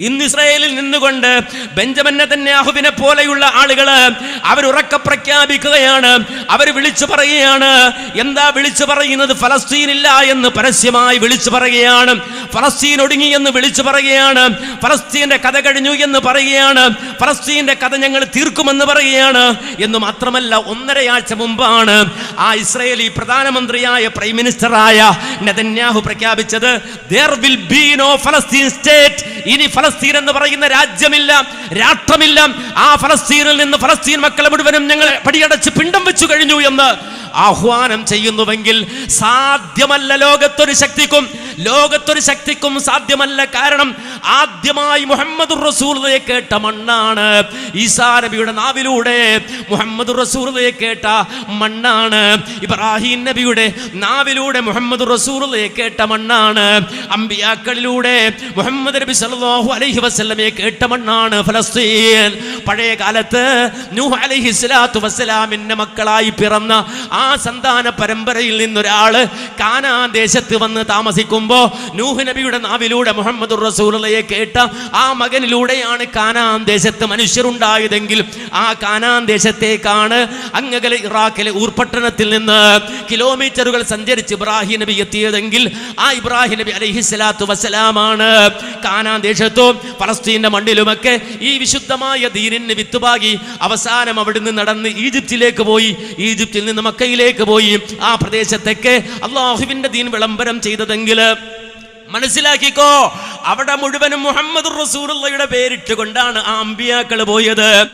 ഇന്ന് ഇസ്രായേലിൽ നിന്നുകൊണ്ട് ബെഞ്ചമിൻ നെതന്യാഹുവിനെ പോലെയുള്ള ആളുകൾ അവരുറക്ക പ്രഖ്യാപിക്കുകയാണ്. അവർ വിളിച്ചു പറയുകയാണ് എന്താ വിളിച്ചു പറയുന്നത്? ഫലസ്തീനില്ല എന്ന് പരസ്യമായി വിളിച്ചു പറയുകയാണ്. ഫലസ്തീൻ ഒടുങ്ങി എന്ന് വിളിച്ചു പറയുകയാണ്. ഫലസ്തീന്റെ കഥ കഴിഞ്ഞു എന്ന് പറയുകയാണ്. ഫലസ്തീന്റെ കഥ ഞങ്ങൾ തീർക്കുമെന്ന് പറയുകയാണ്. എന്ന് മാത്രമല്ല ഒന്നരയാഴ്ച മുമ്പാണ് ആ ഇസ്രയേലി പ്രധാനമന്ത്രിയായ പ്രൈം മിനിസ്റ്ററായ നെതന്യാഹു പ്രഖ്യാപിച്ചത് there will be no Palestine state ഇനി ഫലസ്തീൻ എന്ന് പറയുന്ന രാജ്യമില്ല രാഷ്ട്രമില്ല. ആ ഫലസ്തീനിൽ നിന്ന് ഫലസ്തീൻ മക്കളെ മുഴുവനും ഞങ്ങൾ പടിയടച്ച് പിണ്ടം വെച്ചു കഴിഞ്ഞു എന്ന് ആഹ്വാനം ചെയ്യുന്നുവെങ്കിൽ സാധ്യമല്ല ലോകത്തൊരു ശക്തിക്കും ലോകത്തൊരു ശക്തിക്കും സാധ്യമല്ല കാരണം ആദ്യമായി മുഹമ്മദ് റസൂലയെ കേട്ട മണ്ണാണ്. ഈസാ നബിയുടെ നാവിലൂടെ മുഹമ്മദ് റസൂലയെ കേട്ട മണ്ണാണ്. ഇബ്രാഹിം നബിയുടെ നാവിലൂടെ മുഹമ്മദ് റസൂലയെ കേട്ട മണ്ണാണ്. അമ്പിയാക്കളിലൂടെ മുഹമ്മദ് നബി സല്ലല്ലാഹു അലൈഹി വസല്ലമയെ കേട്ട മണ്ണാണ് ഫലസ്തീൻ. പഴയ കാലത്ത് നൂഹ് അലൈഹി സ്വലാത്തു മക്കളായി പിറന്ന ആ സന്താന പരമ്പരയിൽ നിന്നൊരാൾ കാനാ ദേശത്ത് വന്ന് താമസിക്കുമ്പോ നൂഹ് നബിയുടെ നാവിലൂടെ മുഹമ്മദ് റസൂലയെ കേട്ട ആ മകനിലൂടെയാണ് കാനാൻ ദേശത്ത് മനുഷ്യരുണ്ടായതെങ്കിൽ ആ കാനാൻ ദേശത്തേക്കാണ് അങ്ങകലെ ഇറാഖിലെ ഊർപട്ടണത്തിൽ നിന്ന് കിലോമീറ്ററുകൾ സഞ്ചരിച്ച് ഇബ്രാഹിം നബി എത്തിയതെങ്കിൽ ആ ഇബ്രാഹിം നബി അലഹിസ്ലാത്തു വസ്സലാമാണ്. കാനാൻ ദേശത്തും ഫലസ്തീന്റെ മണ്ണിലുമൊക്കെ ഈ വിശുദ്ധമായ ദീനിന് വിത്തുപാകി അവസാനം അവിടുന്ന് നടന്ന് ഈജിപ്തിലേക്ക് പോയി ഈജിപ്തിൽ നിന്ന് മക്കയിലേക്ക് പോയി. ആ പ്രദേശത്തൊക്കെ അള്ളാഹുവിന്റെ ദീൻ വിളംബരം ചെയ്തതെങ്കിൽ മനസ്സിലാക്കിക്കോ അവിടെ മുഴുവനും മുഹമ്മദ് റസൂറുള്ളയുടെ പേരിട്ട് കൊണ്ടാണ് ആ അമ്പിയാക്കൾ പോയത്.